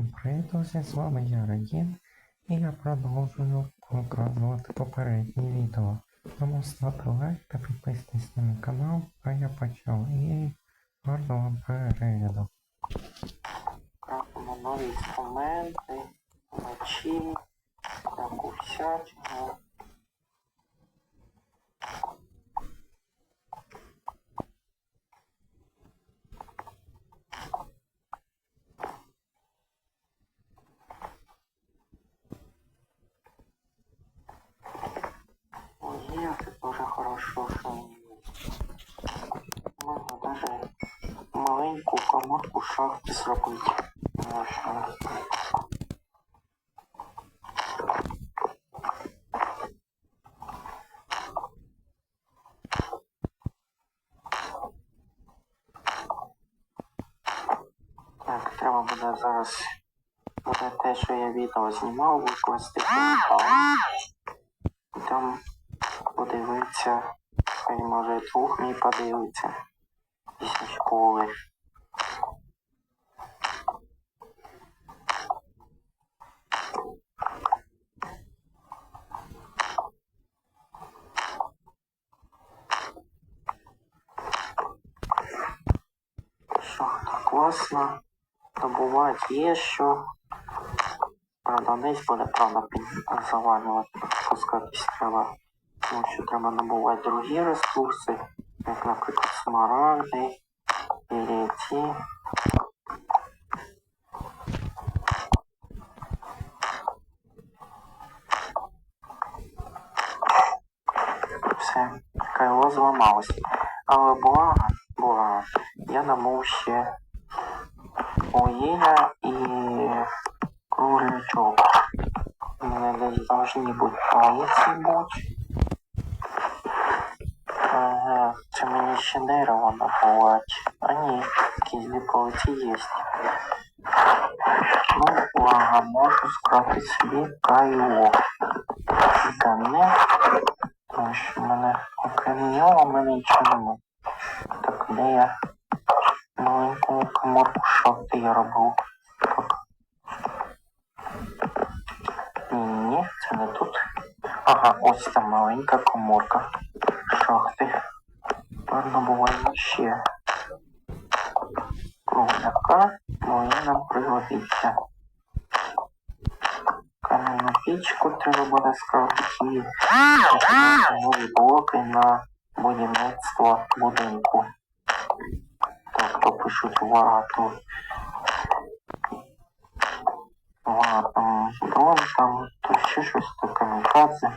Привіт, друзі, з вами я Регін, і я продовжую показувати попереднє відео. Тому ставте лайк та підписуйтесь на мій канал, а я почав і гарного перегляду. Крапимо нові інструменти, мечі, всячину. Ой, это маленькую коморку шахты зробити. Так, треба буде зараз буде те, що я відео знімав, викласти в там подивитися, хай може друг мій подивиться після школи. Класна. Добувати є що. Правда, десь буде, правда, завалювати, спускатись треба. Тому що треба набувати другі ресурси, як, наприклад, смарагди, ці. Все, кайло зламалось. Але благо, благо, я набув ще вугілля і круглячок. У мене десь должні бути палиці бути. Це мені ще дерево набувати. А ні, якісь дві палиці є. Ну, ага, можу скрафтити собі кайло. Та не, тому що в мене окрім нього в мене нічого нема. Так, де я маленьку коморку шахти я робив. Так. Ні, ні, це не тут. Ага, ось там маленька коморка шахти. Ладно, буваємо ще. Кругляка, нам пригодиться. Кам'яну пічку треба буде скрафтити нові блоки на будівництво будинку. Так, попишуть вату. Ватом, дрон там, то ще щось то камікадзе.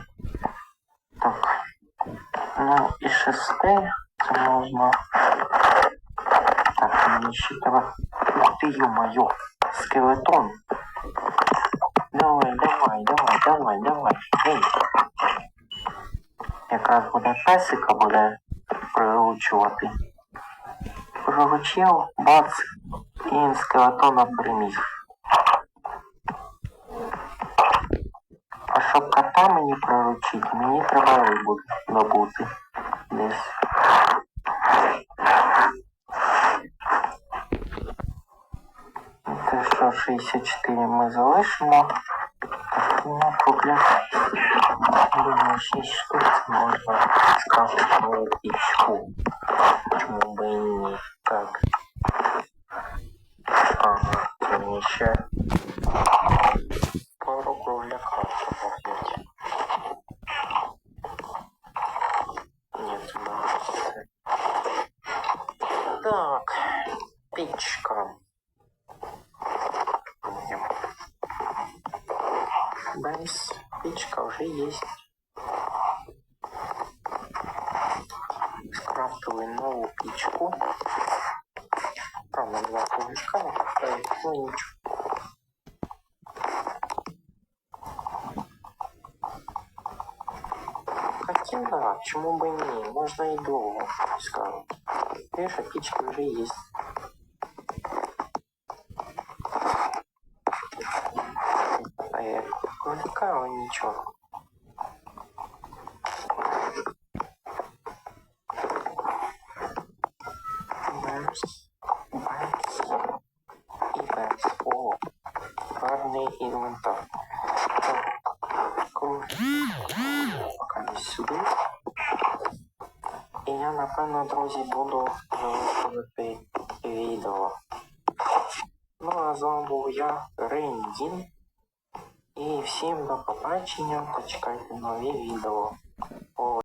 Так. Ну і шести це можна. Так, мені ще треба. Ух ти, ё-моё, скелетон. Давай, давай, давай, давай, давай. Ей. Якраз буде песика буде приручувати. Приручив, бац, і він скелетона переміг. А щоб кота мені приручити, мені треба рибу добути десь. що, 64 ми залишимо. Так, ну, поки думаю, 6 штук це можна скрафтити нову пічку. Чому би і ні? Так. Ага, це мені ще пару кругляка добавлять. Ні, це не все. Так, пічка. Бенс, печка уже есть. Скрафтовый новую печку. Правда, два кругляка, ну. Хотим, да, почему бы и не, можно и долго скажут. Видишь, а печки уже есть. А я кролика, ничего. Бэмс, бэмс и бэмс. О, повний інвентар. Так, кружки. Поки десь сюди. І я, напевно, друзі, буду завершувати відео. Ну а з вами був я, Рендін. І всім до побачення почекайте нові відео.